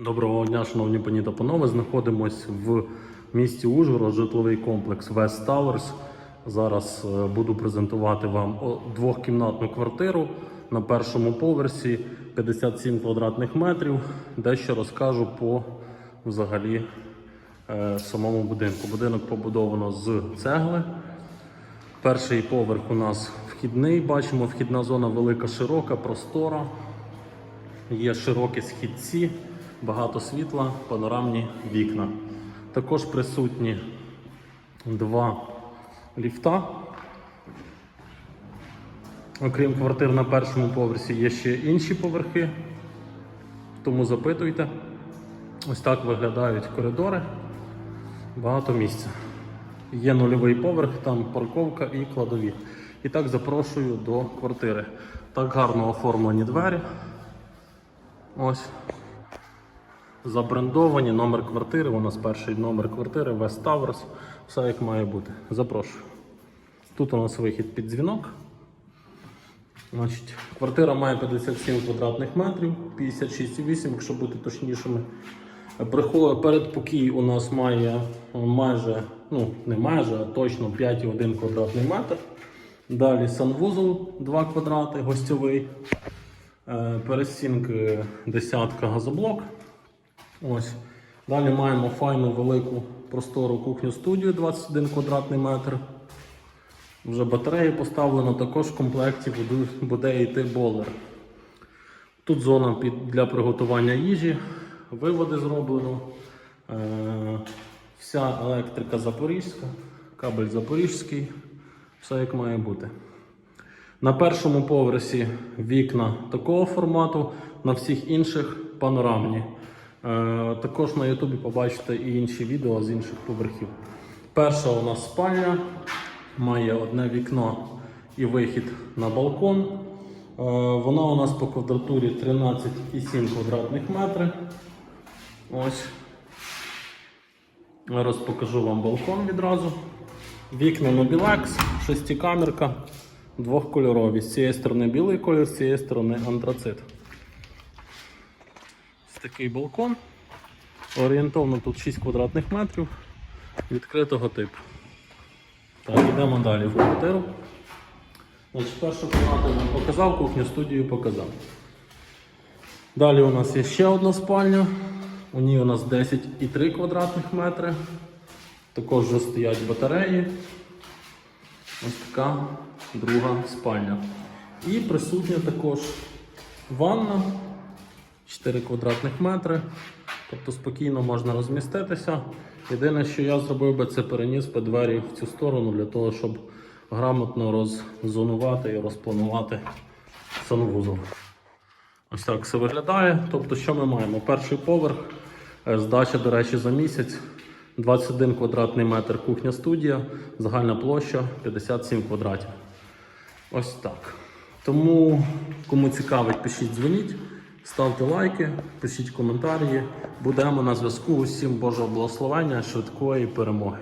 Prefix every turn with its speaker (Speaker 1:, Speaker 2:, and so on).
Speaker 1: Доброго дня, шановні пані та панове. Знаходимось в місті Ужгород, житловий комплекс West Towers. Зараз е, буду презентувати вам двохкімнатну квартиру на першому поверсі 57 квадратних метрів. Дещо розкажу по взагалі е, самому будинку. Будинок побудовано з цегли. Перший поверх у нас вхідний. Бачимо, вхідна зона велика, широка, простора. Є широкі східці, багато світла, панорамні вікна. Також присутні два ліфта. Окрім квартир на першому поверсі, є ще інші поверхи, тому запитуйте. Ось так виглядають коридори. Багато місця. Є нульовий поверх, там парковка і кладові. І так запрошую до квартири. Так гарно оформлені двері. Ось. Забрендовані, номер квартири, у нас перший номер квартири, West Towers, все як має бути. Запрошую. Тут у нас вихід під дзвінок. Значить, квартира має 57 квадратних метрів, 56,8, якщо бути точнішими. Передпокій у нас має майже, ну не майже, а точно 5,1 квадратний метр. Далі санвузол 2 квадрати, гостьовий. Е, Перестінки десятка газоблок. Ось. Далі маємо файну велику простору кухню студію 21 квадратний метр. Вже батареї поставлено, також в комплекті буде, йти болер. Тут зона під, для приготування їжі, виводи зроблено. Е, вся електрика запорізька, кабель запорізький, все як має бути. На першому поверсі вікна такого формату, на всіх інших панорамні. Е, також на Ютубі побачите і інші відео з інших поверхів. Перша у нас спальня, має одне вікно і вихід на балкон. Е, вона у нас по квадратурі 13,7 квадратних метрів. Ось. Зараз покажу вам балкон відразу. Вікна Mobilex, шестикамерка, двохкольорові. З цієї сторони білий колір, з цієї сторони антрацит. Такий балкон. Орієнтовно тут 6 квадратних метрів відкритого типу. Так, йдемо далі в квартиру. Значить, першу кімнату я вам показав, кухню студію показав. Далі у нас є ще одна спальня. У ній у нас 10,3 квадратних метри. Також вже стоять батареї. Ось така друга спальня. І присутня також ванна 4 квадратних метри. Тобто спокійно можна розміститися. Єдине, що я зробив би, це переніс би двері в цю сторону для того, щоб грамотно роззонувати і розпланувати санвузол. Ось так все виглядає. Тобто, що ми маємо? Перший поверх, е, здача, до речі, за місяць. 21 квадратний метр кухня студія, загальна площа 57 квадратів. Ось так. Тому, кому цікавить, пишіть, дзвоніть, ставте лайки, пишіть коментарі. Будемо на зв'язку. Усім Божого благословення, швидкої перемоги.